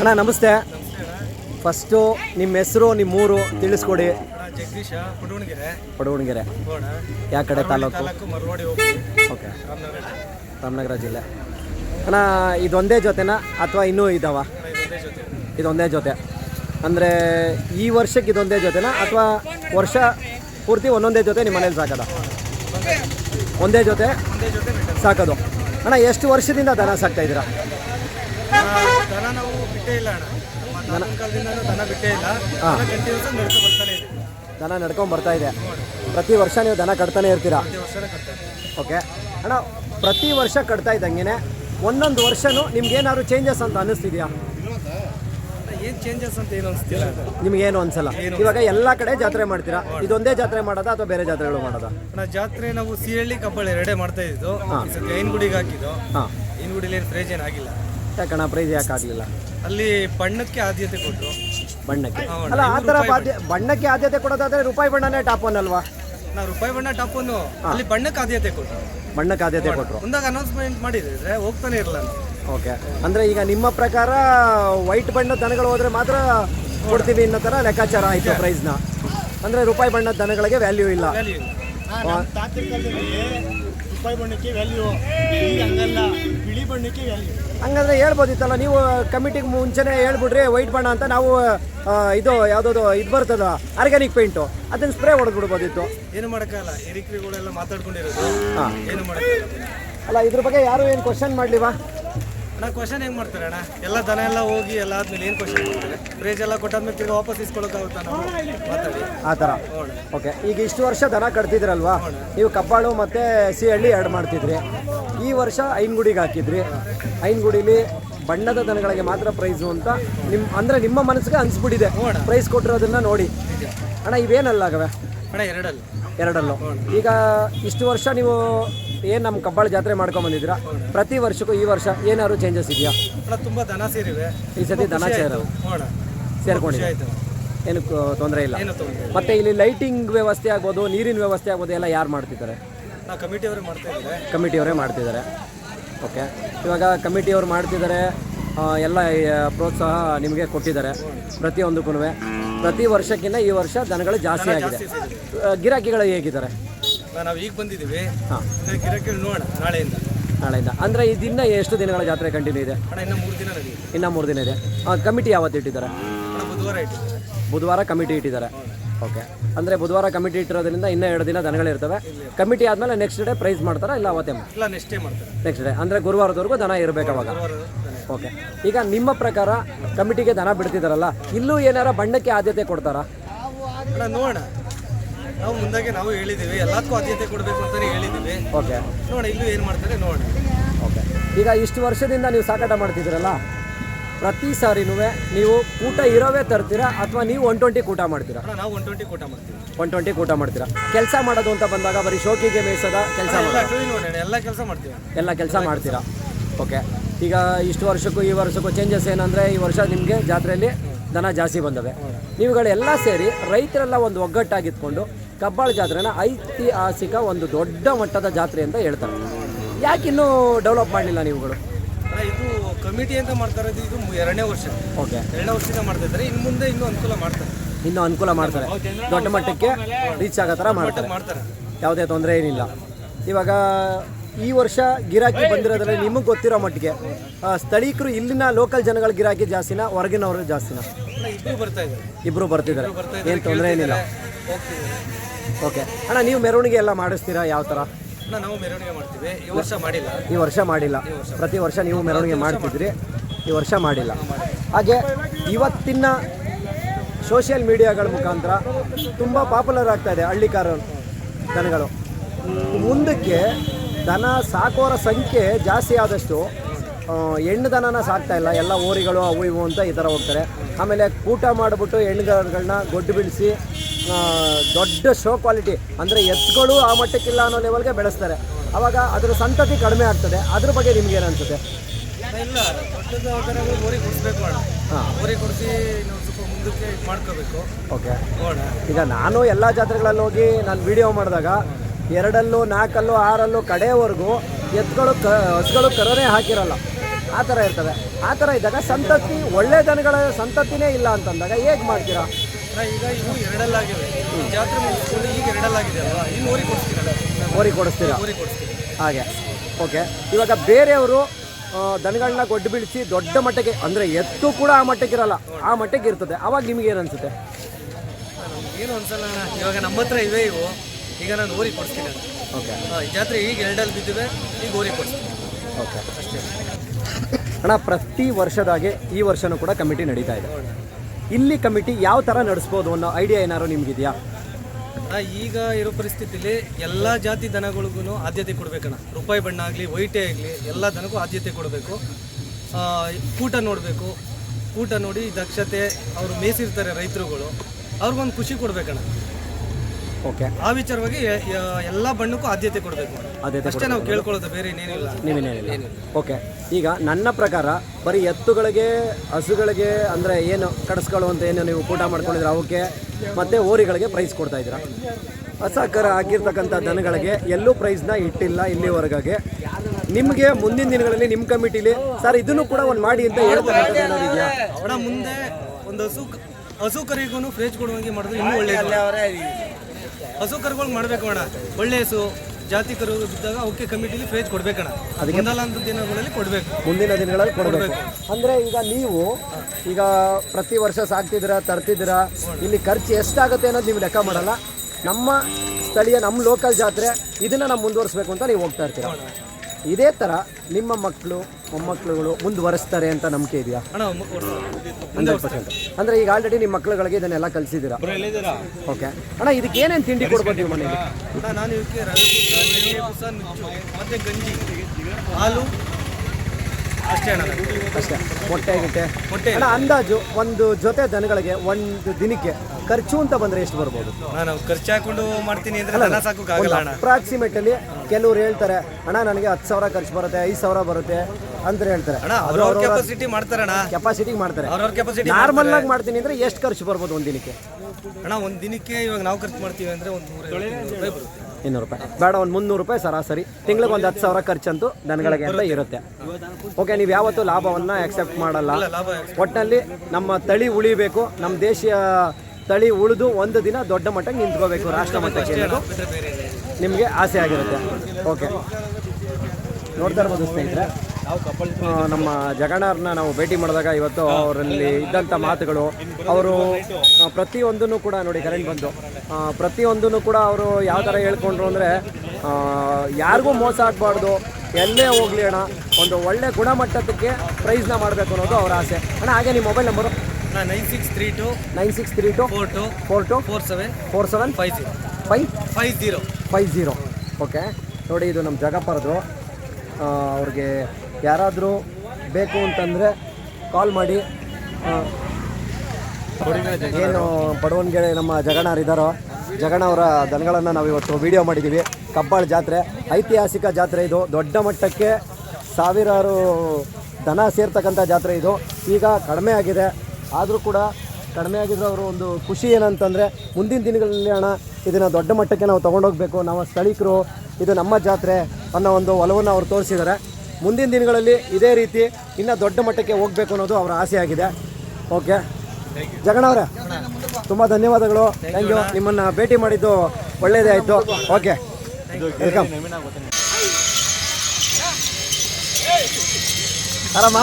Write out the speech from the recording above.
ಅಣ್ಣ ನಮಸ್ತೆ. ಫಸ್ಟು ನಿಮ್ಮ ಹೆಸರು ನಿಮ್ಮ ಊರು ತಿಳಿಸ್ಕೊಡಿ. ಜಗದೀಶ ಪಡುವಣಗೆರೆ. ಪಡುವಣಗೆರೆ. ಯಾವ ಕಡೆ ತಾಲೂಕು? ಮರವಾಡಿ ಓಕೆ. ರಾಮನಗರ ಜಿಲ್ಲೆ. ಅಣ್ಣ ಇದೊಂದೇ ಜೊತೆನಾ ಅಥವಾ ಇನ್ನೂ ಇದಾವ? ಇದೊಂದೇ ಜೊತೆ. ಅಂದರೆ ಈ ವರ್ಷಕ್ಕೆ ಇದೊಂದೇ ಜೊತೆನಾ ಅಥವಾ ವರ್ಷ ಪೂರ್ತಿ ಒಂದೊಂದೇ ಜೊತೆ ನಿಮ್ಮ ಮನೇಲಿ ಸಾಕದ? ಒಂದೇ ಜೊತೆ ಸಾಕೋದು. ಅಣ್ಣ ಎಷ್ಟು ವರ್ಷದಿಂದ ದನ ಸಾಕ್ತಾ ಇದ್ದೀರಾ? ದನ ನಾವು ಬಿಟ್ಟೇ ಇಲ್ಲ ಅಣ್ಣ ನಮ್ಮ ದನ ಬಿಟ್ಟೇ ಇಲ್ಲ ನಡ್ಕೊಂಡು ಬರ್ತಾ ಇದೆ. ಪ್ರತಿ ವರ್ಷ ನೀವು ದನ ಕಟ್ತಾನೆ ಇರ್ತೀರಾ? ಓಕೆ. ಅಣ್ಣ ಪ್ರತಿ ವರ್ಷ ಕಟ್ತಾ ಇದ್ದಂಗೆ ಒಂದೊಂದು ವರ್ಷನೂ ನಿಮ್ಗೇನಾದ್ರು ಚೇಂಜಸ್ ಅಂತ ಅನ್ನಿಸ್ತಿದ್ಯಾ? ಏನು ಚೇಂಜಸ್ ಅಂತ ಏನು ಅನಿಸ್ತಿಲ್ಲ. ನಿಮ್ಗೇನು ಅನ್ಸಲ್ಲ? ಇವಾಗ ಎಲ್ಲ ಕಡೆ ಜಾತ್ರೆ ಮಾಡ್ತೀರಾ? ಇದೊಂದೇ ಜಾತ್ರೆ ಮಾಡೋದಾ ಅಥವಾ ಬೇರೆ ಜಾತ್ರೆಗಳು ಮಾಡೋದಾ? ಅಣ್ಣ ಜಾತ್ರೆ ನಾವು ಸಿಹಳ್ಳಿ ಕಬ್ಬಳ ಎರಡೇ ಮಾಡ್ತಾ ಇದ್ದು ಐನ್ಗುಡಿಗೆ ಹಾಕಿದ್ದು. ಹಾಂ. ಐನ್ಗುಡಿಲಿ ಏನು ಪ್ರೈಜ್ ಏನು ಆಗಿಲ್ಲ ಯಾಕಣ ಪ್ರೈಸ್ ಯಾಕಾಗಲಿಲ್ಲ ಅಲ್ಲಿ ಬಣ್ಣಕ್ಕೆ ಆದ್ಯತೆ ಕೊಟ್ಟರು ಬಣ್ಣಕ್ಕೆ? ಅಲ್ಲ ಆ ಥರ ಬಣ್ಣಕ್ಕೆ ಆದ್ಯತೆ ಕೊಡೋದಾದ್ರೆ ರೂಪಾಯಿ ಬಣ್ಣನೇ ಟಾಪ್ ಒನ್ ಅಲ್ವಾ? ನಾ ರೂಪಾಯಿ ಬಣ್ಣ ಟಾಪ್ ಒನ್. ಅಲ್ಲಿ ಬಣ್ಣಕ್ಕೆ ಆದ್ಯತೆ ಕೊಟ್ಟರು ಬಣ್ಣಕ್ಕೆ ಆದ್ಯತೆ ಕೊಟ್ಟರು ಮುಂದಾಗ ಅನೌನ್ಸ್ಮೆಂಟ್ ಮಾಡಿದ್ರೆ ಹೋಗ್ತಾನೆ ಇರಲ್ಲ ಓಕೆ. ಅಂದರೆ ಈಗ ನಿಮ್ಮ ಪ್ರಕಾರ ವೈಟ್ ಬಣ್ಣದ ದನಗಳು ಹೋದರೆ ಮಾತ್ರ ಕೊಡ್ತೀವಿ ಅನ್ನೋ ಥರ ಲೆಕ್ಕಾಚಾರ ಆಯಿತು ಪ್ರೈಸ್ನ ಅಂದರೆ ರೂಪಾಯಿ ಬಣ್ಣದ ದನಗಳಿಗೆ ವ್ಯಾಲ್ಯೂ ಇಲ್ಲ. ರೂಪಾಯಿ ಬಣ್ಣಕ್ಕೆ ವ್ಯಾಲ್ಯೂ ಹಂಗಲ್ಲ ಬಿಳಿ ಬಣ್ಣಕ್ಕೆ ವ್ಯಾಲ್ಯೂ ಹಂಗಂದ್ರೆ ಹೇಳ್ಬೋದಿತ್ತಲ್ಲ ನೀವು ಕಮಿಟಿಗೆ ಮುಂಚೆನೇ ಹೇಳ್ಬಿಡ್ರಿ ವೈಟ್ ಬಣ್ಣ ಅಂತ ನಾವು ಇದು ಯಾವುದೋ ಇದು ಬರ್ತದ ಆರ್ಗ್ಯಾನಿಕ್ ಪೇಂಟು ಅದನ್ನ ಸ್ಪ್ರೇ ಹೊಡೆದ್ಬಿಡ್ಬೋದಿತ್ತು. ಏನು ಮಾಡೋಕ್ಕಲ್ಲ ಹಿರಿಕರಿಗಳೆಲ್ಲ ಮಾತಾಡ್ಕೊಂಡಿರೋದು. ಹಾಂ. ಏನು ಮಾಡೋಕ್ಕಲ್ಲ. ಅಲ್ಲ ಇದ್ರ ಬಗ್ಗೆ ಯಾರು ಏನು ಕ್ವಶನ್ ಮಾಡ್ಲಿವಾ? ಅಣ್ಣ ಕ್ವಶನ್ ಹೆಂಗ್ ಮಾಡ್ತಾರೆ ಅಣ್ಣ? ಎಲ್ಲ ದನ ಎಲ್ಲ ಹೋಗಿ ಎಲ್ಲ ಆದ್ಮೇಲೆ ಏನು ಕ್ವಶನ್ ಮಾಡ್ತಾರೆ? ಪ್ರೈಸ್ ಎಲ್ಲ ಕೊಟ್ಟಾದ್ಮೇಲೆ ತಿರ್ಗಿ ವಾಪಸ್ ಇಸ್ಕೊಳಕ್ಕಾಗುತ್ತಾ ನಾವು? ಮಾತಾಡಿ. ಆ ಥರ. ಓಕೆ ಈಗ ಇಷ್ಟು ವರ್ಷ ದನ ಕಟ್ತಿದ್ರಲ್ವಾ ನೀವು ಕಬ್ಬಾಳು ಮತ್ತು ಸಿ ಹಳ್ಳಿ ಎರಡು ಮಾಡ್ತಿದ್ರಿ. ಈ ವರ್ಷ ಐನ್ಗುಡಿಗೆ ಹಾಕಿದ್ರಿ. ಐನ್ಗುಡಿಲಿ ಬಣ್ಣದ ದನಗಳಿಗೆ ಮಾತ್ರ ಪ್ರೈಸು ಅಂತ ನಿಮ್ಮ ಅಂದರೆ ನಿಮ್ಮ ಮನಸ್ಸಿಗೆ ಅನ್ಸ್ಬಿಟ್ಟಿದೆ. ಪ್ರೈಸ್ ಕೊಟ್ಟಿರೋದನ್ನ ನೋಡಿ. ಅಣ್ಣ ಇವೇನಲ್ಲ ಆಗವೆ ಎರಡಲ್ಲಿ. ಎರಡಲ್ಲೂ? ಈಗ ಇಷ್ಟು ವರ್ಷ ನೀವು ಏನು ನಮ್ಮ ಕಬ್ಬಾಳ ಜಾತ್ರೆ ಮಾಡ್ಕೊಂಡ್ ಬಂದಿದ್ದೀರಾ ಪ್ರತಿ ವರ್ಷಕ್ಕೂ ಈ ವರ್ಷ ಏನಾದ್ರು ಚೇಂಜಸ್ ಇದೆಯಾ? ತುಂಬಾ ದನ ಸೇರಿವೆ. ಈ ಸತಿ ದನ ಸೇರೋ ಸೇರ್ಕೊಂಡಿದೆ ಏನು ತೊಂದರೆ ಇಲ್ಲ. ಮತ್ತೆ ಇಲ್ಲಿ ಲೈಟಿಂಗ್ ವ್ಯವಸ್ಥೆ ಆಗ್ಬೋದು ನೀರಿನ ವ್ಯವಸ್ಥೆ ಆಗ್ಬೋದು ಎಲ್ಲ ಯಾರು ಮಾಡ್ತಿದ್ದಾರೆ? ಕಮಿಟಿಯವರೇ ಮಾಡ್ತಿದ್ದಾರೆ. ಓಕೆ. ಇವಾಗ ಕಮಿಟಿಯವ್ರು ಮಾಡ್ತಿದ್ದಾರೆ ಎಲ್ಲ ಪ್ರೋತ್ಸಾಹ ನಿಮಗೆ ಕೊಟ್ಟಿದ್ದಾರೆ ಪ್ರತಿಯೊಂದಕ್ಕೂ ಪ್ರತಿ ವರ್ಷಕ್ಕಿಂತ ಈ ವರ್ಷ ದನಗಳು ಜಾಸ್ತಿ ಆಗಿದೆ. ಗಿರಾಕಿಗಳು ಹೇಗಿದ್ದಾರೆ? ನಾವು ಈಗ ಬಂದಿದ್ದೀವಿ. ಹಾಂ. ಗಿರಾಕಿಗಳು ಗಿರಾಕಿ ನೋಡ ನಾಳೆಯಿಂದ. ನಾಳೆಯಿಂದ. ಅಂದರೆ ದಿನ ಎಷ್ಟು ದಿನಗಳ ಜಾತ್ರೆ ಕಂಟಿನ್ಯೂ ಇದೆ? ಇನ್ನು ಮೂರು ದಿನ ಇನ್ನೂ ಮೂರು ದಿನ ಇದೆ. ಕಮಿಟಿ ಯಾವತ್ತು ಇಟ್ಟಿದ್ದಾರೆ? ಬುಧವಾರ ಇಟ್ಟಿದ್ದಾರೆ. ಬುಧವಾರ ಕಮಿಟಿ ಇಟ್ಟಿದ್ದಾರೆ. ಓಕೆ. ಅಂದರೆ ಬುಧವಾರ ಕಮಿಟಿ ಇಟ್ಟಿರೋದ್ರಿಂದ ಇನ್ನೂ ಎರಡು ದಿನ ದನಗಳಿರ್ತವೆ ಕಮಿಟಿ ಆದಮೇಲೆ ನೆಕ್ಸ್ಟ್ ಡೇ ಪ್ರೈಸ್ ಮಾಡ್ತಾರಾ ಇಲ್ಲ ಅವತ್ತೇ ಇಲ್ಲ ನೆಕ್ಸ್ಟ್ ಡೇ ಮಾಡ್ತಾರೆ. ನೆಕ್ಸ್ಟ್ ಡೇ ಅಂದರೆ ಗುರುವಾರದವರೆಗೂ ದನ ಇರಬೇಕು ಅವಾಗ. ಓಕೆ. ಈಗ ನಿಮ್ಮ ಪ್ರಕಾರ ಕಮಿಟಿಗೆ ದನ ಬಿಡ್ತಿದಾರಲ್ಲ ಇಲ್ಲೂ ಏನಾರ ಬಣ್ಣಕ್ಕೆ ಆದ್ಯತೆ ಕೊಡ್ತಾರಾ? ನೋಡೋಣ. ನಾವು ಮುಂದಾಗೆ ನಾವು ಹೇಳಿದ್ದೀವಿ ಎಲ್ಲದಕ್ಕೂ ಆದ್ಯತೆ ಕೊಡಬೇಕು ಅಂತ ಹೇಳಿದ್ದೀವಿ ಓಕೆ. ನೋಡಿ ಇಲ್ಲೂ ಏನು ಮಾಡ್ತಾರೆ ನೋಡಿ ಓಕೆ. ಈಗ ಇಷ್ಟು ವರ್ಷದಿಂದ ನೀವು ಸಾಕಾಟ ಮಾಡ್ತಿದ್ದೀರಲ್ಲ? ಪ್ರತಿ ಸಾರಿನೂ ನೀವು ಕೂಟ ಇರೋವೇ ತರ್ತೀರಾ ಅಥವಾ ನೀವು ಒನ್ ಟ್ವೆಂಟಿ ಕೂಟ ಮಾಡ್ತೀರಾ? ಅಣ್ಣ ನಾವು ಒನ್ ಟ್ವೆಂಟಿ ಕೂಟ ಮಾಡ್ತೀವಿ. ಒನ್ ಟ್ವೆಂಟಿ ಕೂಟ ಮಾಡ್ತೀರಾ? ಕೆಲಸ ಮಾಡೋದು ಅಂತ ಬಂದಾಗ ಬರೀ ಶೋಕಿಗೆ ಮೇಯಿಸೋದ ಕೆಲಸ ಎಲ್ಲ ಟೂ ಇನ್ ಒನ್ ಎಲ್ಲ ಕೆಲಸ ಮಾಡ್ತೀವಿ. ಎಲ್ಲ ಕೆಲಸ ಮಾಡ್ತೀರಾ? ಓಕೆ. ಈಗ ಇಷ್ಟು ವರ್ಷಕ್ಕೂ ಈ ವರ್ಷಕ್ಕೂ ಚೇಂಜಸ್ ಏನಂದರೆ ಈ ವರ್ಷ ನಿಮಗೆ ಜಾತ್ರೆಯಲ್ಲಿ ದನ ಜಾಸ್ತಿ ಬಂದವೆ. ನೀವುಗಳೆಲ್ಲ ಸೇರಿ ರೈತರೆಲ್ಲ ಒಂದು ಒಗ್ಗಟ್ಟಾಗಿತ್ಕೊಂಡು ಕಬ್ಬಾಳ ಜಾತ್ರೆನ ಐತಿಹಾಸಿಕ ಒಂದು ದೊಡ್ಡ ಮಟ್ಟದ ಜಾತ್ರೆ ಅಂತ ಹೇಳ್ತಾರೆ. ಯಾಕಿನ್ನೂ ಇನ್ನೂ ಡೆವಲಪ್ ಮಾಡಲಿಲ್ಲ ನೀವುಗಳು? ಕಮಿಟಿ ಅಂತ ಮಾಡ್ತಾ ಇರೋದು ಇದು ಎರಡನೇ ವರ್ಷ. ಓಕೆ ಎರಡನೇ ವರ್ಷದಿಂದ ಮಾಡ್ತಾ ಇದ್ದಾರೆ. ಇನ್ನು ಮುಂದೆ ಇನ್ನೂ ಅನುಕೂಲ ಮಾಡ್ತಾರೆ. ಇನ್ನೂ ಅನುಕೂಲ ಮಾಡ್ತಾರೆ. ದೊಡ್ಡ ಮಟ್ಟಕ್ಕೆ ರೀಚ್ ಆಗೋ ಥರ ಮಾಡ್ತಾರೆ. ಮಾಡ್ತಾರೆ. ಯಾವುದೇ ತೊಂದರೆ ಏನಿಲ್ಲ. ಇವಾಗ ಈ ವರ್ಷ ಗಿರಾಕಿ ಬಂದಿರೋದ್ರಲ್ಲಿ ನಿಮಗೆ ಗೊತ್ತಿರೋ ಮಟ್ಟಿಗೆ ಸ್ಥಳೀಕರು ಇಲ್ಲಿನ ಲೋಕಲ್ ಜನಗಳ ಗಿರಾಕಿ ಜಾಸ್ತಿನ ಹೊರಗಿನವರು ಜಾಸ್ತಿನ? ಇಬ್ಬರು ಬರ್ತಿದ್ದಾರೆ. ಏನು ತೊಂದರೆ ಏನಿಲ್ಲ. ಓಕೆ. ಅಣ್ಣ ನೀವು ಮೆರವಣಿಗೆ ಎಲ್ಲ ಮಾಡಿಸ್ತೀರಾ? ಯಾವ ಥರ? ಅಣ್ಣ ನಾವು ಮೆರವಣಿಗೆ ಮಾಡ್ತೀವಿ. ಈ ವರ್ಷ ಮಾಡಿಲ್ಲ. ಈ ವರ್ಷ ಮಾಡಿಲ್ಲ. ಪ್ರತಿ ವರ್ಷ ನೀವು ಮೆರವಣಿಗೆ ಮಾಡ್ತಿದ್ರಿ. ಈ ವರ್ಷ ಮಾಡಿಲ್ಲ. ಹಾಗೆ ಇವತ್ತಿನ ಸೋಷಿಯಲ್ ಮೀಡಿಯಾಗಳ ಮುಖಾಂತರ ತುಂಬ ಪಾಪ್ಯುಲರ್ ಆಗ್ತಾ ಇದೆ ಹಳ್ಳಿಕಾರ ದನಗಳು. ಮುಂದಕ್ಕೆ ದನ ಸಾಕೋರ ಸಂಖ್ಯೆ ಜಾಸ್ತಿ ಆದಷ್ಟು ಹೆಣ್ಣು ದನನ ಸಾಕ್ತಾ ಇಲ್ಲ. ಎಲ್ಲ ಓರಿಗಳು ಅವು ಇವು ಅಂತ ಈ ಥರ ಹೋಗ್ತಾರೆ. ಆಮೇಲೆ ಕೂಟ ಮಾಡಿಬಿಟ್ಟು ಹೆಣ್ಣುಗಳನ್ನ ಗೊಡ್ಡು ಬಿಡಿಸಿ ದೊಡ್ಡ ಶೋ ಕ್ವಾಲಿಟಿ ಅಂದರೆ ಎತ್ತುಗಳು ಆ ಮಟ್ಟಕ್ಕಿಲ್ಲ ಅನ್ನೋ ಲೆವೆಲ್ಗೆ ಬೆಳೆಸ್ತಾರೆ. ಅವಾಗ ಅದರ ಸಂತತಿ ಕಡಿಮೆ ಆಗ್ತದೆ. ಅದ್ರ ಬಗ್ಗೆ ನಿಮ್ಗೆ ಏನು ಅನ್ಸುತ್ತೆ? ಇಲ್ಲ ಕೊಡಿಸ್ಬೇಕು ಹಾಂ. ಓರಿ ಕೊಡಿಸಿ ಸ್ವಲ್ಪ ಮುಂದಕ್ಕೆ ಮಾಡ್ಕೋಬೇಕು. ಓಕೆ. ಈಗ ನಾನು ಎಲ್ಲ ಜಾತ್ರೆಗಳಲ್ಲಿ ಹೋಗಿ ನಾನು ವಿಡಿಯೋ ಮಾಡಿದಾಗ ಎರಡಲ್ಲೂ ನಾಲ್ಕಲ್ಲೂ ಆರಲ್ಲೂ ಕಡೆಯವರೆಗೂ ಎತ್ತುಗಳು ಕ ಹಸುಗಳು ಕರನೇ ಹಾಕಿರಲ್ಲ. ಆ ಥರ ಇರ್ತವೆ ಆ ಥರ ಇದ್ದಾಗ ಸಂತತಿ ಒಳ್ಳೆ ದನಗಳ ಸಂತತಿನೇ ಇಲ್ಲ ಅಂತಂದಾಗ ಹೇಗೆ ಮಾಡ್ತೀರಾ? ಈಗ ಇವು ಎರಡಲ್ಲಾಗಿವೆ. ಜಾತ್ರೆ ಮುಗಿಸ್ಕೊಂಡು ಈಗ ಎರಡಲ್ಲಾಗಿದೆ ಅಲ್ವಾ? ಇನ್ನು ಓರಿ ಕೊಡಿಸ್ತೀರಲ್ಲ? ಓರಿ ಕೊಡಿಸ್ತೀರಾ? ಓರಿ ಕೊಡಿಸ್ತೀವಿ. ಹಾಗೆ. ಓಕೆ ಇವಾಗ ಬೇರೆಯವರು ದನಗಳನ್ನ ಗೊಡ್ಡು ಬಿಡಿಸಿ ದೊಡ್ಡ ಮಟ್ಟಕ್ಕೆ ಅಂದರೆ ಎತ್ತು ಕೂಡ ಆ ಮಟ್ಟಕ್ಕೆ ಇರಲ್ಲ. ಆ ಮಟ್ಟಕ್ಕೆ ಇರ್ತದೆ. ಅವಾಗ ನಿಮ್ಗೆ ಏನು ಅನ್ಸುತ್ತೆ? ಏನು ಅನ್ಸಲ್ಲ ಅಣ್ಣ. ಇವಾಗ ನಮ್ಮ ಹತ್ರ ಇವೆ ಇವು. ಈಗ ನಾನು ಓರಿ ಕೊಡಿಸ್ತೀನಿ ಓಕೆ ಜಾತ್ರೆ ಈಗ ಎರಡಲ್ಲಿ ಬಿದ್ದಿವೆ ಈಗ ಓರಿ ಕೊಡಿಸ್ತೀನಿ. ಓಕೆ ಅಷ್ಟೇ. ಅಣ್ಣ ಪ್ರತಿ ವರ್ಷದಾಗೆ ಈ ವರ್ಷನೂ ಕೂಡ ಕಮಿಟಿ ನಡೀತಾ ಇದೆ. ಇಲ್ಲಿ ಕಮಿಟಿ ಯಾವ ಥರ ನಡೆಸ್ಬೋದು ಅನ್ನೋ ಐಡಿಯಾ ಏನಾದ್ರು ನಿಮಗಿದೆಯಾ? ಈಗ ಇರೋ ಪರಿಸ್ಥಿತಿಲಿ ಎಲ್ಲ ಜಾತಿ ದನಗಳಿಗೂ ಆದ್ಯತೆ ಕೊಡಬೇಕಣ್ಣ. ರೂಪಾಯಿ ಬಣ್ಣ ಆಗಲಿ ವೈಟೇ ಆಗಲಿ ಎಲ್ಲ ದನಕ್ಕೂ ಆದ್ಯತೆ ಕೊಡಬೇಕು. ಕೂಟ ನೋಡಬೇಕು. ಕೂಟ ನೋಡಿ ದಕ್ಷತೆ ಅವರು ಮೇಯಿಸಿರ್ತಾರೆ ರೈತರುಗಳು. ಅವ್ರಿಗೊಂದು ಖುಷಿ ಕೊಡಬೇಕಣ್ಣ. ಓಕೆ ಆ ವಿಚಾರವಾಗಿ ಎಲ್ಲ ಬಣ್ಣಕ್ಕೂ ಆದ್ಯತೆ ಕೊಡಬೇಕು. ಅಷ್ಟೇ ನಾವು ಕೇಳ್ಕೊಳ್ಳೋದು ಬೇರೆ ಇನ್ನೇನಿಲ್ಲ. ಓಕೆ ಈಗ ನನ್ನ ಪ್ರಕಾರ ಬರೀ ಎತ್ತುಗಳಿಗೆ ಹಸುಗಳಿಗೆ ಅಂದರೆ ಏನು ಕಡಸ್ಗಳು ಅಂತ ಏನು ನೀವು ಊಟ ಮಾಡ್ಕೊಂಡಿದ್ರೆ ಅವಕ್ಕೆ ಮತ್ತು ಓರಿಗಳಿಗೆ ಪ್ರೈಸ್ ಕೊಡ್ತಾ ಇದ್ದೀರಾ? ಹಸಕರ ಆಗಿರ್ತಕ್ಕಂಥ ದನಗಳಿಗೆ ಎಲ್ಲೂ ಪ್ರೈಸ್ನ ಇಟ್ಟಿಲ್ಲ ಇಲ್ಲಿವರೆಗೆ ನಿಮಗೆ ಮುಂದಿನ ದಿನಗಳಲ್ಲಿ ನಿಮ್ಮ ಕಮಿಟಿಲಿ ಸರ್ ಇದನ್ನು ಕೂಡ ಒಂದು ಮಾಡಿ ಅಂತ ಹೇಳ್ತಾರೆ ಮುಂದೆ ಒಂದು ಹಸು ಹಸು ಕರಿಗೂ ಫ್ರೇಜ್ ಕೊಡುವಂಗೆ ಮಾಡಿದ್ರೆ ಇನ್ನೂ ಒಳ್ಳೆಯದು ಹಸು ಕರುಗಳು ಮಾಡಬೇಕು ಅಣ್ಣ. ಒಳ್ಳೆ ಹಸು. ಜಾತಿ ಕರು ಬಿದ್ದಾಗ ಅವಕ್ಕೆ ಕಮಿಟಿಲಿ ಫ್ರೇಜ್ ಅಂತ ದಿನಗಳಲ್ಲಿ ಕೊಡಬೇಕು. ಮುಂದಿನ ದಿನಗಳಲ್ಲಿ ಕೊಡಬೇಕು. ಅಂದರೆ ಈಗ ನೀವು ಈಗ ಪ್ರತಿ ವರ್ಷ ಸಾಕ್ತಿದ್ದೀರಾ ತರ್ತಿದ್ದೀರಾ ಇಲ್ಲಿ ಖರ್ಚು ಎಷ್ಟಾಗುತ್ತೆ ಅನ್ನೋದು ನೀವು ಲೆಕ್ಕ ಮಾಡಲ್ಲ. ನಮ್ಮ ಸ್ಥಳೀಯ ನಮ್ಮ ಲೋಕಲ್ ಜಾತ್ರೆ ಇದನ್ನು ನಾವು ಮುಂದುವರಿಸ್ಬೇಕು ಅಂತ ನೀವು ಹೋಗ್ತಾ ಇರ್ತೀರ? ಇದೇ ಥರ ನಿಮ್ಮ ಮಕ್ಕಳು ಮೊಮ್ಮಕ್ಕಳುಗಳು ಮುಂದುವರೆಸ್ತಾರೆ ಅಂತ ನಂಬಿಕೆ ಇದೆಯಾ? Hundred percent. ಅಂದರೆ ಈಗ ಆಲ್ರೆಡಿ ನಿಮ್ಮ ಮಕ್ಕಳುಗಳಿಗೆ ಇದನ್ನೆಲ್ಲ ಕಲಿಸಿದ್ದೀರಾ? ಓಕೆ ಅಣ್ಣ ಇದಕ್ಕೆ ಏನೇನು ತಿಂಡಿ ಕೊಡ್ಬೋದು ನೀವು ಮನೆಗೆ ಅಣ್ಣ ನಾನು ಇವಕ್ಕೆ ರವೆ ನುಚ್ಚು ಮತ್ತೆ ಗಂಜಿ ಹಾಲು? ಅಷ್ಟೇ ಅಣ್ಣ. ನನಗೆ. ಅಷ್ಟೇ. ಮೊಟ್ಟೆ ಗಿಟ್ಟೆ ಮೊಟ್ಟೆ ಅಣ್ಣ ಅಂದಾಜು ಒಂದು ಜೊತೆ ದನಗಳಿಗೆ ಒಂದು ದಿನಕ್ಕೆ ಖರ್ಚು ಅಂತ ಬಂದ್ರೆ ಎಷ್ಟು ಬರ್ಬೋದು? ನಾನು ಖರ್ಚು ಹಾಕೊಂಡು ಮಾಡ್ತೀನಿ ಅಂದ್ರೆ ದನ ಸಾಕೋಕ್ಕಾಗಲ್ಲ ಅಣ್ಣ. ಅಪ್ರಾಕ್ಸಿಮೇಟ್ ಅಲ್ಲಿ ಕೆಲವ್ರು ಹೇಳ್ತಾರೆ ಅಣ್ಣ ನನಗೆ ಹತ್ತು ಸಾವಿರ ಖರ್ಚು ಬರುತ್ತೆ ಐದು ಸಾವಿರ ಬರುತ್ತೆ ಅಂತ ಹೇಳ್ತಾರೆ. ಅಣ್ಣ ಅವ್ರವ್ರ ಕೆಪಾಸಿಟಿ ಮಾಡ್ತಾರಣ್ಣ ಕೆಪಾಸಿಟಿಗೆ ಮಾಡ್ತಾರೆ. ಅವ್ರವ್ರ ಕೆಪಾಸಿಟಿ ನಾರ್ಮಲ್ ಆಗಿ ಮಾಡ್ತೀನಿ ಅಂದ್ರೆ ಎಷ್ಟು ಖರ್ಚು ಬರ್ಬೋದು ಒಂದು ದಿನಕ್ಕೆ? ಅಣ್ಣ ಒಂದು ದಿನಕ್ಕೆ ಇವಾಗ ನಾವು ಖರ್ಚು ಮಾಡ್ತೀವಿ ಅಂದ್ರೆ ಒಂದು ನೂರ ರೂಪಾಯಿ ಬರುತ್ತೆ. ಇನ್ನೂರು ರೂಪಾಯಿ. ಬೇಡ ಒಂದು ಮುನ್ನೂರು ರೂಪಾಯಿ ಸರಾಸರಿ. ತಿಂಗಳಿಗೆ ಒಂದು ಹತ್ತು ಸಾವಿರ ಖರ್ಚಂತೂ ದನಗಳಿಗೆ ಅಂತ ಇರುತ್ತೆ. ಓಕೆ ನೀವು ಯಾವತ್ತೂ ಲಾಭವನ್ನು ಆಕ್ಸೆಪ್ಟ್ ಮಾಡಲ್ಲ. ಒಟ್ಟಿನಲ್ಲಿ ನಮ್ಮ ತಳಿ ಉಳಿಬೇಕು ನಮ್ಮ ದೇಶೀಯ ತಳಿ ಉಳಿದು ಒಂದು ದಿನ ದೊಡ್ಡ ಮಟ್ಟಕ್ಕೆ ನಿಂತ್ಕೋಬೇಕು ರಾಷ್ಟ್ರ ಮಟ್ಟಕ್ಕೆ. ನಿಮಗೆ ಆಸೆ ಆಗಿರುತ್ತೆ. ಓಕೆ ನೋಡ್ತಾ ಇರ್ಬೋದು ಸ್ನೇಹಿತರೆ. ನಮ್ಮ ಜಗಣ್ಣವ್ರನ್ನ ನಾವು ಭೇಟಿ ಮಾಡಿದಾಗ ಇವತ್ತು ಅವರಲ್ಲಿ ಇದ್ದಂಥ ಮಾತುಗಳು ಅವರು ಪ್ರತಿಯೊಂದನ್ನು ಕೂಡ ನೋಡಿ ಕರೆಂಟ್ ಬಂದು ಪ್ರತಿಯೊಂದನ್ನು ಕೂಡ ಅವರು ಯಾವ ಥರ ಹೇಳ್ಕೊಂಡ್ರು ಅಂದರೆ ಯಾರಿಗೂ ಮೋಸ ಆಗಬಾರ್ದು ಎಲ್ಲೇ ಹೋಗ್ಲಿ ಅಣ್ಣ ಒಂದು ಒಳ್ಳೆ ಗುಣಮಟ್ಟಕ್ಕೆ ಪ್ರೈಸ್ನ ಮಾಡಬೇಕು ಅನ್ನೋದು ಅವರ ಆಸೆ. ಅಣ್ಣ ಹಾಗೆ ನಿಮ್ಮ mobile number? Nine six three two nine six three two four two four two four seven four seven five zero five five zero five zero. Okay. ನೋಡಿ ಇದು ನಮ್ಮ ಜಗಪ್ಪರದು. ಅವ್ರಿಗೆ ಯಾರಾದರೂ ಬೇಕು ಅಂತಂದರೆ ಕಾಲ್ ಮಾಡಿ. ಏನು ಬಡವನ್ಗೆ ನಮ್ಮ ಜಗಣ ಜಗಣ್ಣವರ ದನಗಳನ್ನು ನಾವು ಇವತ್ತು ವಿಡಿಯೋ ಮಾಡಿದ್ದೀವಿ ಕಬ್ಬಾಳ ಜಾತ್ರೆ, ಐತಿಹಾಸಿಕ ಜಾತ್ರೆ ಇದು. ದೊಡ್ಡ ಮಟ್ಟಕ್ಕೆ ಸಾವಿರಾರು ದನ ಸೇರ್ತಕ್ಕಂಥ ಜಾತ್ರೆ ಇದು. ಈಗ ಕಡಿಮೆ ಆಗಿದೆ. ಆದರೂ ಕೂಡ ಕಡಿಮೆ ಆಗಿದ್ರೆ ಅವರು ಒಂದು ಖುಷಿ ಏನಂತಂದರೆ ಮುಂದಿನ ದಿನಗಳಲ್ಲಿ ಅಣ್ಣ ಇದನ್ನು ದೊಡ್ಡ ಮಟ್ಟಕ್ಕೆ ನಾವು ತೊಗೊಂಡೋಗ್ಬೇಕು. ನಾವು ಸ್ಥಳೀಕರು ಇದು ನಮ್ಮ ಜಾತ್ರೆ ಅನ್ನೋ ಒಂದು ಒಲವನ್ನು ಅವ್ರು ತೋರಿಸಿದ್ದಾರೆ ಮುಂದಿನ ದಿನಗಳಲ್ಲಿ ಇದೇ ರೀತಿ ಇನ್ನೂ ದೊಡ್ಡ ಮಟ್ಟಕ್ಕೆ ಹೋಗಬೇಕು ಅನ್ನೋದು ಅವರ ಆಸೆ ಆಗಿದೆ ಓಕೆ ಅವರೇ, ತುಂಬ ಧನ್ಯವಾದಗಳು. ಥ್ಯಾಂಕ್ ಯು ನಿಮ್ಮನ್ನು ಭೇಟಿ ಮಾಡಿದ್ದು ಒಳ್ಳೆಯದೇ ಆಯಿತು. ಓಕೆ. ವೆಲ್ಕಮ್ ಆರಾಮ?